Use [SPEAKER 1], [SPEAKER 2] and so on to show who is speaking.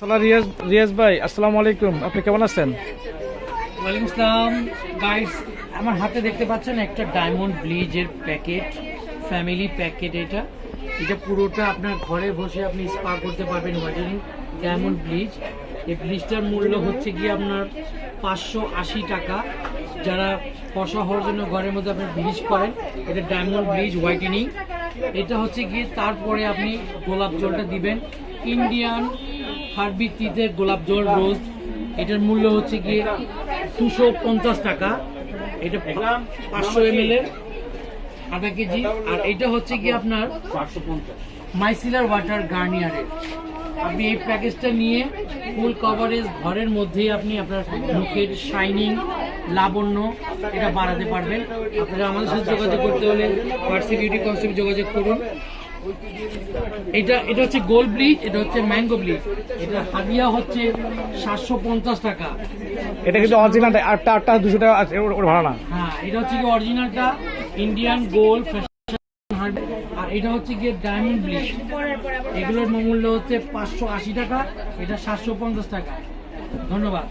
[SPEAKER 1] সালা রিয়াজ রিয়াজ ভাই, আসসালামু আলাইকুম। আপনি কেমন আছেন?
[SPEAKER 2] ওয়ালাইকুম আসসালাম গাইস আমার হাতে দেখতে পাচ্ছেন একটা ডায়মন্ড ব্লিজের প্যাকেট ফ্যামিলি প্যাকেট এটা। এটা পুরোটা আপনার ঘরে বসে আপনি স্পা করতে পারবেন হোয়াইটেনিং ডায়মন্ড ব্লিচ এই ব্লিচটার মূল্য হচ্ছে গিয়ে আপনার পাঁচশো আশি টাকা। যারা ফসা হওয়ার জন্য ঘরের মধ্যে আপনি ব্লিচ করেন, এটা ডায়মন্ড ব্লিচ হোয়াইটেনিং এটা হচ্ছে গিয়ে তারপরে আপনি গোলাপ জলটা দিবেন। ইন্ডিয়ান হার্বি তিতের গোলাপ জল রোজ, এটার মূল্য হচ্ছে গিয়ে দুশো পঞ্চাশ টাকা। এটা পাঁচশো এম এল এর আধা কেজি। আর এটা হচ্ছে গিয়ে আপনার মাইসিলার ওয়াটার গার্নিয়ারের আপনি এই প্যাকেজটা নিয়ে ফুল কভারেজ ঘরের মধ্যেই আপনি আপনার মুখের শাইনিং, লাবণ্য, এটা বাড়াতে পারবেন। আপনারা আমাদের সাথে যোগাযোগ করতে হলে হোয়াটসঅ্যাপ বিউটি কনসেপ্ট যোগাযোগ করুন। এটা এটা হচ্ছে গোল্ড ব্লিচ এটা হচ্ছে ম্যাঙ্গো ব্লিচ এটা হাদিয়া হচ্ছে সাতশো পঞ্চাশ টাকা।
[SPEAKER 1] এটা কিন্তু অরিজিনাল আটটা আটটা দুশো টাকা আছে ওর ভাড়া না।
[SPEAKER 2] হ্যাঁ এটা হচ্ছে কি অরিজিনালটা ইন্ডিয়ান গোল্ড আর এটা হচ্ছে গিয়ে ডায়মন্ড ব্লিচ এগুলোর মূল্য হচ্ছে পাঁচশো আশি টাকা এটা সাতশো পঞ্চাশ টাকা। ধন্যবাদ।